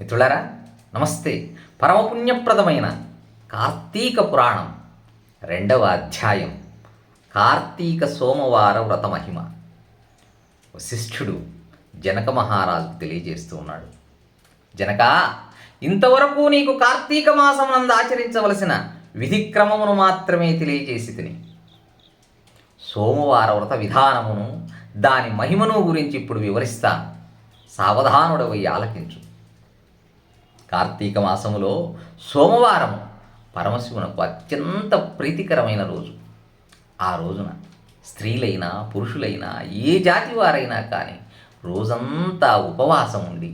మిత్రులారా నమస్తే. పరమపుణ్యప్రదమైన కార్తీక పురాణం రెండవ అధ్యాయం. కార్తీక సోమవార వ్రత మహిమ. వశిష్ఠుడు జనక మహారాజు తెలియజేస్తూ ఉన్నాడు. జనక ఇంతవరకు నీకు కార్తీక మాసం నందు ఆచరించవలసిన విధి క్రమమును మాత్రమే తెలియజేసి తిని. సోమవార వ్రత విధానమును దాని మహిమను గురించి ఇప్పుడు వివరిస్తా సావధానుడవై ఆలకించు. కార్తీక మాసములో సోమవారము పరమశివునకు అత్యంత ప్రీతికరమైన రోజు. ఆ రోజున స్త్రీలైనా పురుషులైనా ఏ జాతి వారైనా కానీ రోజంతా ఉపవాసం ఉండి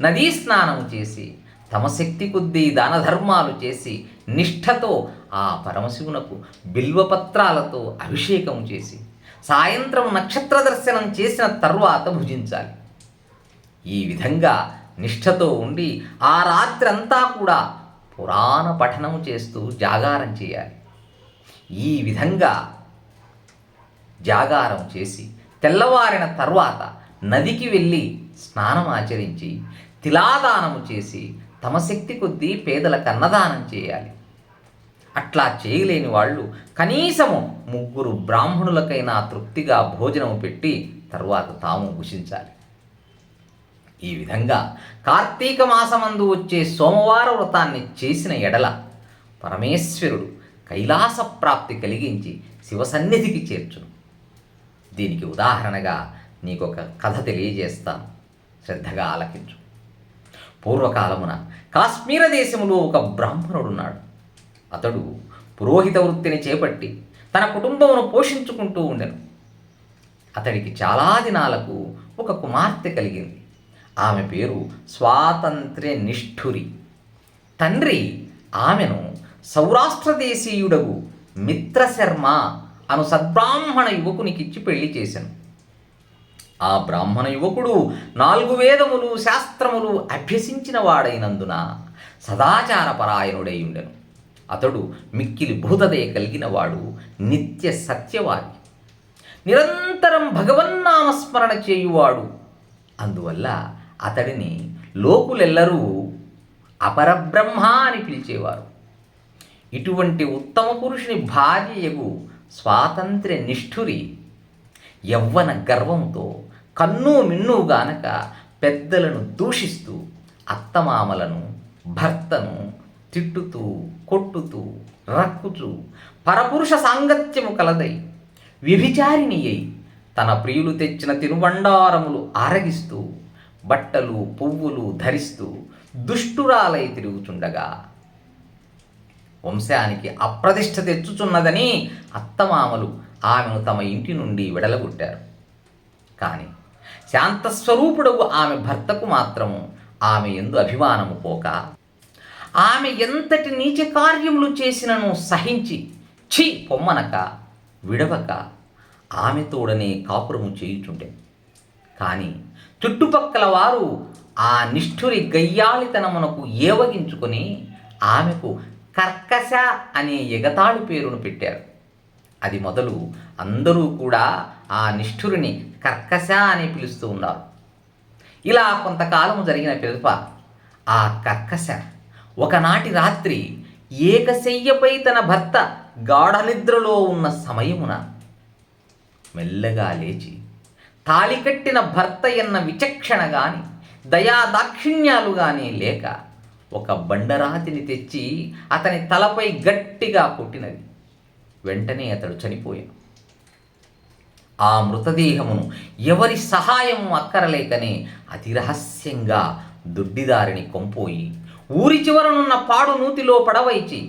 నదీ స్నానం చేసి తమ శక్తి కొద్దీ దాన ధర్మాలు చేసి నిష్ఠతో ఆ పరమశివునకు బిల్వపత్రాలతో అభిషేకం చేసి సాయంత్రం నక్షత్ర దర్శనం చేసిన తర్వాత భుజించాలి. ఈ విధంగా నిష్ఠతో ఉండి ఆ రాత్రి అంతా కూడా పురాణ పఠనము చేస్తూ జాగారం చేయాలి. ఈ విధంగా జాగారం చేసి తెల్లవారిన తర్వాత నదికి వెళ్ళి స్నానం ఆచరించి తిలాదానము చేసి తమ శక్తి కొద్దీ పేదలకు అన్నదానం చేయాలి. అట్లా చేయలేని వాళ్ళు కనీసము ముగ్గురు బ్రాహ్మణులకైనా తృప్తిగా భోజనము పెట్టి తర్వాత తాము భుషించాలి ఈ విధంగా కార్తీక మాసమందు వచ్చే సోమవార వ్రతాన్ని చేసిన ఎడల పరమేశ్వరుడు కైలాస ప్రాప్తి కలిగించి శివసన్నిధికి చేర్చును. దీనికి ఉదాహరణగా నీకొక కథ తెలియజేస్తాను. శ్రద్ధగా ఆలకించు. పూర్వకాలమున కాశ్మీర దేశములో ఒక బ్రాహ్మణుడున్నాడు. అతడు పురోహిత వృత్తిని చేపట్టి తన కుటుంబమును పోషించుకుంటూ ఉండెను. అతడికి చాలా దినాలకు ఒక కుమార్తె కలిగింది. ఆమె పేరు స్వాతంత్ర్య నిష్ఠురి. తండ్రి ఆమెను సౌరాష్ట్ర దేశీయుడగు మిత్రశర్మ అను సద్బ్రాహ్మణ యువకునికిచ్చి పెళ్ళి చేశాను ఆ బ్రాహ్మణ యువకుడు నాలుగు వేదములు శాస్త్రములు అభ్యసించిన వాడైనందున సదాచార పరాయణుడై ఉండెను. అతడు మిక్కిలి భూతదయ కలిగిన వాడు నిత్య సత్యవాది. నిరంతరం భగవన్నామస్మరణ చేయువాడు. అందువల్ల అతడిని లోకులెల్లరూ అపరబ్రహ్మ అని పిలిచేవారు. ఇటువంటి ఉత్తమ పురుషుని భార్యయగు స్వాతంత్ర్య నిష్ఠురి యవ్వన గర్వంతో కన్ను మిన్ను గానక పెద్దలను దూషిస్తూ అత్తమామలను భర్తను తిట్టుతూ కొట్టుతూ రక్కుచూ పరపురుష సాంగత్యము కలదై వ్యభిచారిణి అయి తన ప్రియులు తెచ్చిన తినుబండారములు ఆరగిస్తూ బట్టలు పువ్వులు ధరిస్తూ దుష్టురాలై తిరుగుచుండగా వంశానికి అప్రతిష్ట తెచ్చుచున్నదని అత్తమామలు ఆమెను తమ ఇంటి నుండి విడలగొట్టారు. కానీ శాంతస్వరూపుడవు ఆమె భర్తకు మాత్రము ఆమె ఎందు అభిమానము పోక ఆమె ఎంతటి నీచ కార్యములు చేసినను సహించి ఛీ పొమ్మనక విడవక ఆమె తోడనే కాపురము చేయుచుండే. కానీ చుట్టుపక్కల వారు ఆ నిష్ఠురి గయ్యాళితనమునకు ఏవగించుకొని ఆమెకు కర్కశ అనే ఎగతాళి పేరును పెట్టారు. అది మొదలు అందరూ కూడా ఆ నిష్ఠురిని కర్కశ అని పిలుస్తూ ఉన్నారు. ఇలా కొంతకాలము జరిగిన పిలుప ఆ కర్కశ ఒకనాటి రాత్రి ఏకశయ్యపై తన భర్త గాఢనిద్రలో ఉన్న సమయమున మెల్లగా లేచి తాళి కట్టిన భర్త ఎన్న విచక్షణ గాని దయా దాక్షిణ్యాలు గాని లేక ఒక బండరాతిని తెచ్చి అతని తలపై గట్టిగా కొట్టినది. వెంటనే అతడు చనిపోయాడు. ఆ మృతదేహమును ఎవరి సహాయం అక్కరలేకనే అతి రహస్యంగా దుడ్డిదారిని కొంపోయి ఊరి చివరనున్న పాడు నూతిలో పడవైచి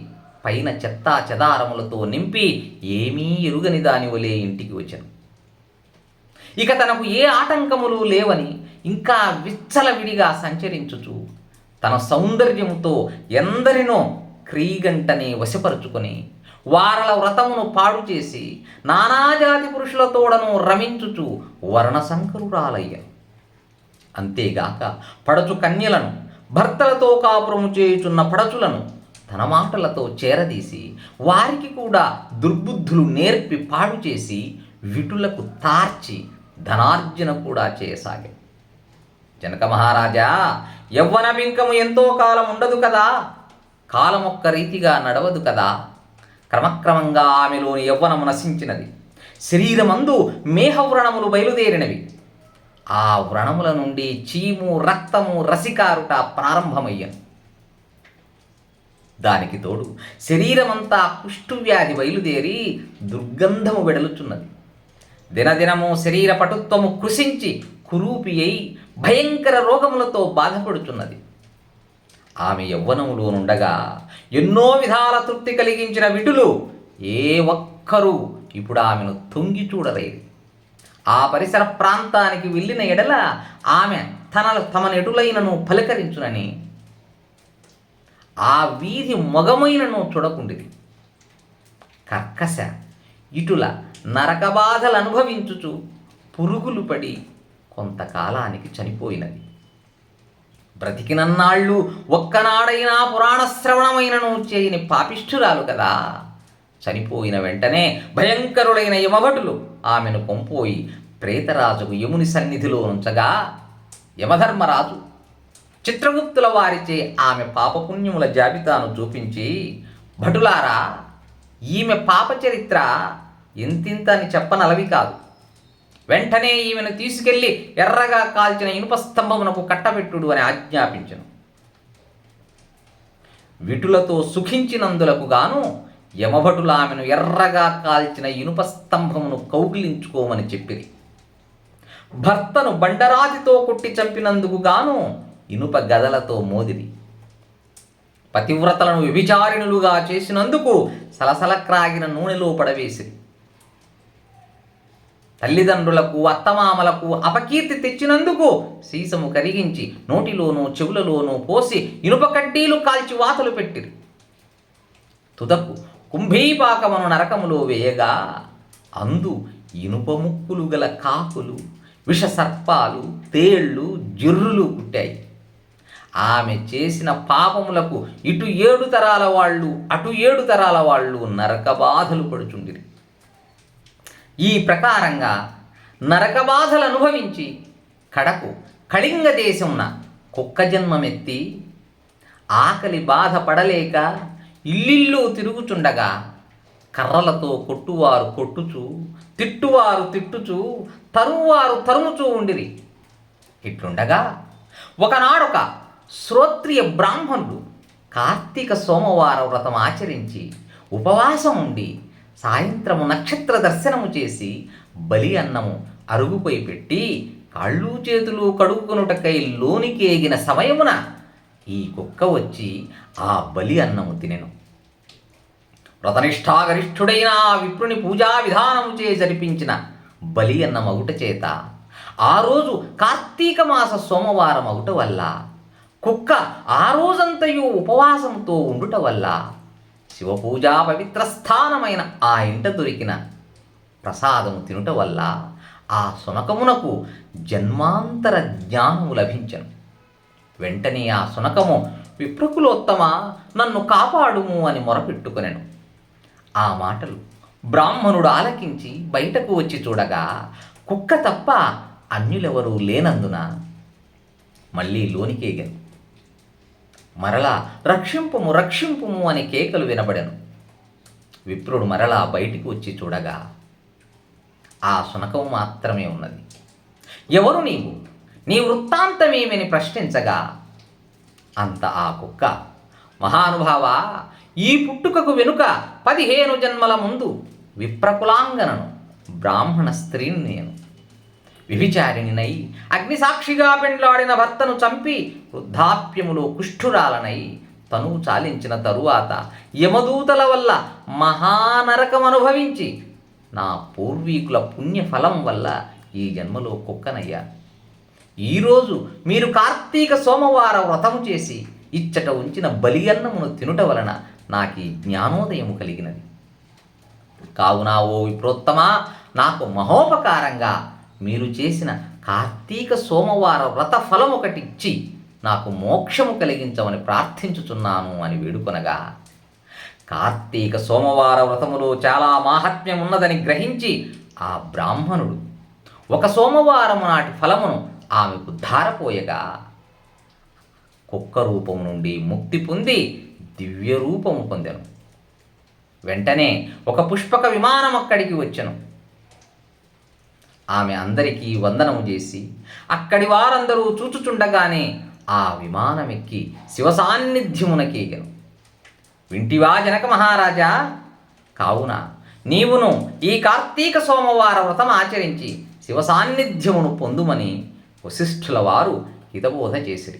పైన చెత్తా చెదారములతో నింపి ఏమీ ఎరుగని దాని వలె ఇంటికి వచ్చాను. ఇక తనకు ఏ ఆటంకములు లేవని ఇంకా విచ్చలవిడిగా సంచరించుచు తన సౌందర్యముతో ఎందరినో క్రీగంటనే వశపరుచుకొని వారల వ్రతమును పాడు చేసి నానాజాతి పురుషులతోడను రమించుచు వర్ణశంకరురాలయ్య. అంతేగాక పడచు కన్యలను భర్తలతో కాపురము చేయుచున్న పడచులను తన మాటలతో చేరదీసి వారికి కూడా దుర్బుద్ధులు నేర్పి పాడు చేసి విటులకు తార్చి ధనార్జన కూడా చేయసాగాడు జనక మహారాజా యవ్వన బింకము ఎంతో కాలం ఉండదు కదా? కాలం ఒక్క రీతిగా నడవదు కదా? క్రమక్రమంగా ఆమెలోని యవ్వనము నశించినది. శరీరమందు మేహవ్రణములు బయలుదేరినవి. ఆ వ్రణముల నుండి చీము రక్తము రసికారుట ప్రారంభమయ్యను. దానికి తోడు శరీరమంతా కుష్ఠువ్యాధి బయలుదేరి దుర్గంధము వెడలుచున్నది. దినదినము శరీర పటుత్వము కృషించి కురూపి అయి భయంకర రోగములతో బాధపడుచున్నది. ఆమె యవ్వనములోనుండగా ఎన్నో విధాల తృప్తి కలిగించిన విటులు ఏ ఒక్కరూ ఇప్పుడు ఆమెను తొంగి చూడలేదు. ఆ పరిసర ప్రాంతానికి వెళ్ళిన ఎడల ఆమె తన తమ నెటులైనను పలకరించునని ఆ వీధి మొగమైనను చూడకుండిది. కర్కశ ఇటుల నరకబాధలు అనుభవించుచు పురుగులు పడి కొంతకాలానికి చనిపోయినది. బ్రతికినన్నాళ్ళు ఒక్కనాడైనా పురాణ శ్రవణమైనను చేయని పాపిష్ఠురాలు కదా. చనిపోయిన వెంటనే భయంకరులైన యమభటులు ఆమెను కొంపోయి ప్రేతరాజుకు యముని సన్నిధిలో ఉంచగా యమధర్మరాజు చిత్రగుప్తుల వారిచే ఆమె పాపపుణ్యముల జాబితాను చూపించి భటులారా ఈమె పాప చరిత్ర ఇంతింత అని చెప్పనలవి కాదు. వెంటనే ఈమెను తీసుకెళ్ళి ఎర్రగా కాల్చిన ఇనుప స్తంభమునకు కట్టబెట్టుడు అని ఆజ్ఞాపించను. విటులతో సుఖించినందులకు గాను యమభటులు ఆమెను ఎర్రగా కాల్చిన ఇనుప స్తంభమును కౌగిలించుకోమని చెప్పిరి. భర్తను బండరాతితో కొట్టి చంపినందుకు గాను ఇనుప గదలతో మోదిరి. పతివ్రతలను వ్యభిచారిణులుగా చేసినందుకు సలసల క్రాగిన నూనెలో పడవేసిరి. తల్లిదండ్రులకు అత్తమామలకు అపకీర్తి తెచ్చినందుకు సీసము కరిగించి నోటిలోనూ చెవులలోనూ పోసి ఇనుప కడ్డీలు కాల్చి వాతలు పెట్టిరి. తుదకు కుంభీపాకమును నరకములో వేయగా అందు ఇనుప ముక్కులు గల కాకులు విషసర్పాలు తేళ్ళు జిర్రులు పుట్టాయి. ఆమె చేసిన పాపములకు ఇటు ఏడు తరాల వాళ్ళు అటు ఏడు తరాల వాళ్ళు నరక బాధలు పడుచుండిరి. ఈ ప్రకారంగా నరక బాధలు అనుభవించి కడకు కళింగ దేశంన కుక్క జన్మమెత్తి ఆకలి బాధ పడలేక ఇల్లిల్లు తిరుగుచుండగా కర్రలతో కొట్టువారు కొట్టుచు తిట్టువారు తిట్టుచు తరువారు తరుముచూ ఉండిరి. ఇట్లుండగా ఒకనాడొక శ్రోత్రియ బ్రాహ్మణుడు కార్తీక సోమవార వ్రతం ఆచరించి ఉపవాసం ఉండి సాయంత్రము నక్షత్ర దర్శనము చేసి బలి అన్నము అరుగుపై పెట్టి కాళ్ళు చేతులు కడుక్కునుటకై లోనికి ఎగిన సమయమున ఈ కుక్క వచ్చి ఆ బలి అన్నము తినెను. వ్రతనిష్టాగరిష్ఠుడైన ఆ విప్రుని పూజా విధానము చే జరిపించిన బలి అన్న మగుట చేత ఆ రోజు కార్తీక మాస సోమవారం అగుట వల్ల కుక్క ఆ రోజంతయు ఉపవాసంతో ఉండుట వల్ల శివపూజా పవిత్ర స్థానమైన ఆ ఇంట దొరికిన ప్రసాదము తినుట వల్ల ఆ సునకమునకు జన్మాంతర జ్ఞానము లభించను. వెంటనే ఆ సునకము విప్రకులోత్తమ నన్ను కాపాడుము అని మొరపెట్టుకొనెను. ఆ మాటలు బ్రాహ్మణుడు ఆలకించి బయటకు వచ్చి చూడగా కుక్క తప్ప అన్యులెవరూ లేనందున మళ్ళీ లోనికేగాను మరలా రక్షింపుము రక్షింపుము అని కేకలు వినబడెను. విప్రుడు మరలా బయటికి వచ్చి చూడగా ఆ శునకం మాత్రమే ఉన్నది. ఎవరు నీవు? నీ వృత్తాంతమేమని ప్రశ్నించగా అంత ఆ కుక్క మహానుభావ ఈ పుట్టుకకు వెనుక పదిహేను జన్మల ముందు విప్రకులాంగనను బ్రాహ్మణ స్త్రీని నేను విభిచారిణినై. అగ్నిసాక్షిగా పెండ్లాడిన భర్తను చంపి వృద్ధాప్యములో కుష్ఠురాలనై తనువు చాలించిన తరువాత యమదూతల వల్ల మహానరకం అనుభవించి నా పూర్వీకుల పుణ్యఫలం వల్ల ఈ జన్మలో కుక్కనయ్యా. ఈరోజు మీరు కార్తీక సోమవార వ్రతము చేసి ఇచ్చట ఉంచిన బలి అన్నమును తినుట వలన నాకు ఈ జ్ఞానోదయము కలిగినది. కావున ఓ విప్రోత్తమా నాకు మహోపకారంగా మీరు చేసిన కార్తీక సోమవార వ్రత ఫలం ఒకటి ఇచ్చి నాకు మోక్షము కలిగించమని ప్రార్థించుచున్నాను అని వేడుకొనగా కార్తీక సోమవార వ్రతములో చాలా మాహాత్మ్యం ఉన్నదని గ్రహించి ఆ బ్రాహ్మణుడు ఒక సోమవారము నాటి ఫలమును ఆమెకు ధారపోయగా కుక్క రూపము నుండి ముక్తి పొంది దివ్య రూపము పొందెను. వెంటనే ఒక పుష్పక విమానం అక్కడికి వచ్చెను. ఆమె అందరికీ వందనము చేసి అక్కడి వారందరూ చూచుచుండగానే ఆ విమానమెక్కి శివ సాన్నిధ్యమునకేగను వింటివా జనక మహారాజా? కావున నీవును ఈ కార్తీక సోమవార వ్రతం ఆచరించి శివ సాన్నిధ్యమును పొందుమని వశిష్ఠుల వారు హితబోధ చేసిరి.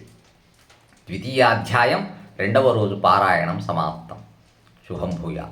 ద్వితీయాధ్యాయం రెండవ రోజు పారాయణం సమాప్తం. శుభం భూయా